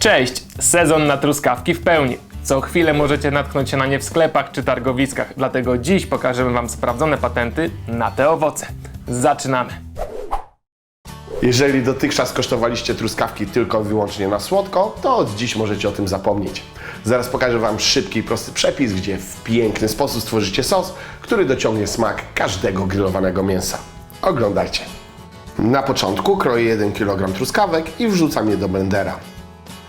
Cześć! Sezon na truskawki w pełni. Co chwilę możecie natknąć się na nie w sklepach czy targowiskach, dlatego dziś pokażemy Wam sprawdzone patenty na te owoce. Zaczynamy! Jeżeli dotychczas kosztowaliście truskawki tylko i wyłącznie na słodko, to od dziś możecie o tym zapomnieć. Zaraz pokażę Wam szybki i prosty przepis, gdzie w piękny sposób stworzycie sos, który dociągnie smak każdego grillowanego mięsa. Oglądajcie. Na początku kroję 1 kg truskawek i wrzucam je do blendera.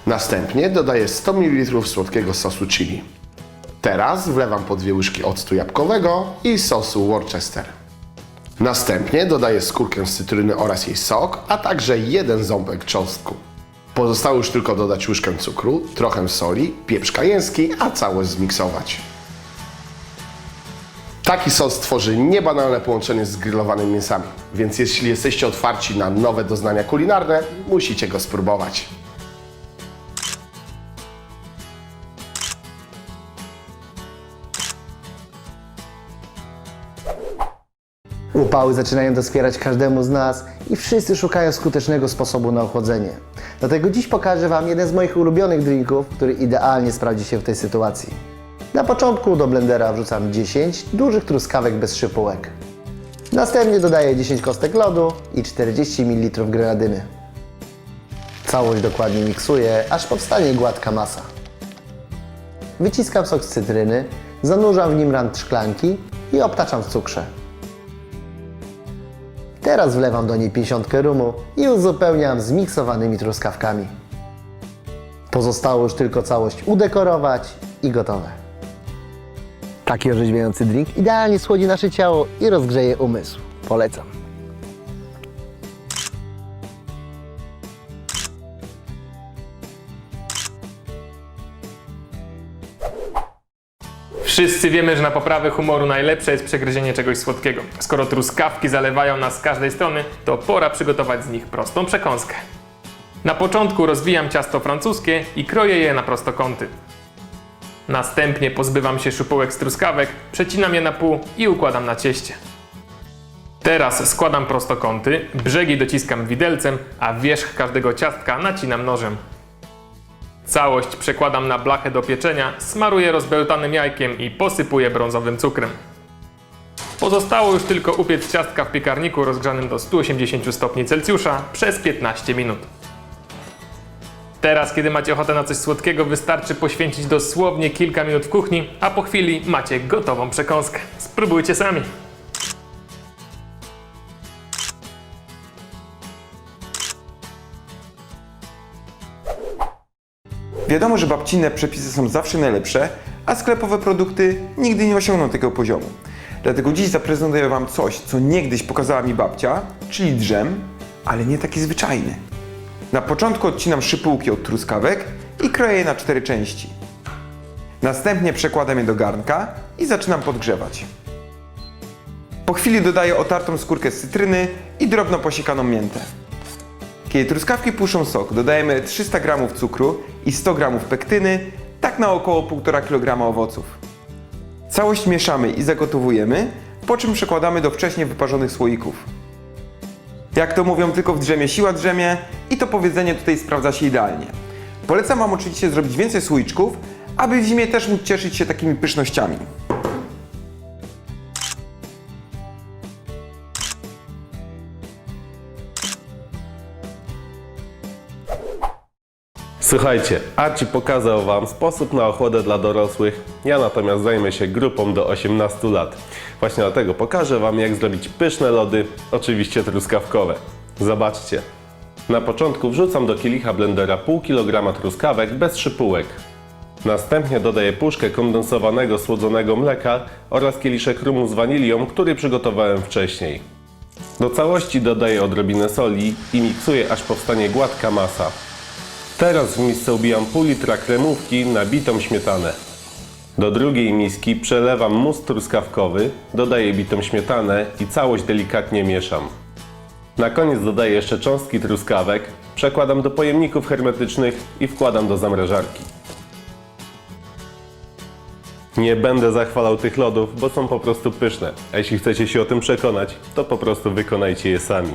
Następnie dodaję 100 ml słodkiego sosu chili. Teraz wlewam po dwie łyżki octu jabłkowego i sosu Worcester. Następnie dodaję skórkę z cytryny oraz jej sok, a także jeden ząbek czosnku. Pozostało już tylko dodać łyżkę cukru, trochę soli, pieprz kajeński, a całość zmiksować. Taki sos tworzy niebanalne połączenie z grillowanymi mięsami, więc jeśli jesteście otwarci na nowe doznania kulinarne, musicie go spróbować. Upały zaczynają doskwierać każdemu z nas i wszyscy szukają skutecznego sposobu na ochłodzenie. Dlatego dziś pokażę Wam jeden z moich ulubionych drinków, który idealnie sprawdzi się w tej sytuacji. Na początku do blendera wrzucam 10 dużych truskawek bez szypułek. Następnie dodaję 10 kostek lodu i 40 ml grenadyny. Całość dokładnie miksuję, aż powstanie gładka masa. Wyciskam sok z cytryny, zanurzam w nim rand szklanki i obtaczam w cukrze. Teraz wlewam do niej 50 rumu i uzupełniam zmiksowanymi truskawkami. Pozostało już tylko całość udekorować i gotowe. Taki orzeźwiający drink idealnie schłodzi nasze ciało i rozgrzeje umysł. Polecam. Wszyscy wiemy, że na poprawę humoru najlepsze jest przegryzienie czegoś słodkiego. Skoro truskawki zalewają nas z każdej strony, to pora przygotować z nich prostą przekąskę. Na początku rozwijam ciasto francuskie i kroję je na prostokąty. Następnie pozbywam się szypułek z truskawek, przecinam je na pół i układam na cieście. Teraz składam prostokąty, brzegi dociskam widelcem, a wierzch każdego ciastka nacinam nożem. Całość przekładam na blachę do pieczenia, smaruję rozbełtanym jajkiem i posypuję brązowym cukrem. Pozostało już tylko upiec ciastka w piekarniku rozgrzanym do 180 stopni Celsjusza przez 15 minut. Teraz, kiedy macie ochotę na coś słodkiego, wystarczy poświęcić dosłownie kilka minut w kuchni, a po chwili macie gotową przekąskę. Spróbujcie sami. Wiadomo, że babcinne przepisy są zawsze najlepsze, a sklepowe produkty nigdy nie osiągną tego poziomu. Dlatego dziś zaprezentuję Wam coś, co niegdyś pokazała mi babcia, czyli drzem, ale nie taki zwyczajny. Na początku odcinam szypułki od truskawek i kroję je na cztery części. Następnie przekładam je do garnka i zaczynam podgrzewać. Po chwili dodaję otartą skórkę z cytryny i drobno posiekaną miętę. Kiedy truskawki puszczą sok, dodajemy 300 g cukru i 100 g pektyny, tak na około 1,5 kg owoców. Całość mieszamy i zagotowujemy, po czym przekładamy do wcześniej wyparzonych słoików. Jak to mówią, tylko w drzemie siła drzemie i to powiedzenie tutaj sprawdza się idealnie. Polecam Wam oczywiście zrobić więcej słoiczków, aby w zimie też móc cieszyć się takimi pysznościami. Słuchajcie, Arci pokazał Wam sposób na ochłodę dla dorosłych, ja natomiast zajmę się grupą do 18 lat. Właśnie dlatego pokażę Wam jak zrobić pyszne lody, oczywiście truskawkowe. Zobaczcie. Na początku wrzucam do kielicha blendera pół kilograma truskawek bez szypułek. Następnie dodaję puszkę kondensowanego słodzonego mleka oraz kieliszek rumu z wanilią, który przygotowałem wcześniej. Do całości dodaję odrobinę soli i miksuję aż powstanie gładka masa. Teraz w misce ubijam pół litra kremówki na bitą śmietanę. Do drugiej miski przelewam mus truskawkowy, dodaję bitą śmietanę i całość delikatnie mieszam. Na koniec dodaję jeszcze cząstki truskawek, przekładam do pojemników hermetycznych i wkładam do zamrażarki. Nie będę zachwalał tych lodów, bo są po prostu pyszne. A jeśli chcecie się o tym przekonać, to po prostu wykonajcie je sami.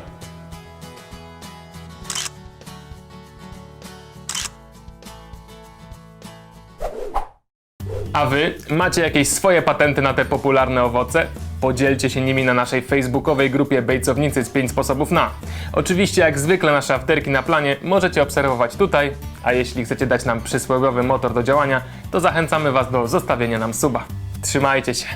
A wy macie jakieś swoje patenty na te popularne owoce? Podzielcie się nimi na naszej facebookowej grupie Bejcownicy z 5 sposobów na. Oczywiście jak zwykle nasze afterki na planie możecie obserwować tutaj, a jeśli chcecie dać nam przysłowiowy motor do działania, to zachęcamy was do zostawienia nam suba. Trzymajcie się!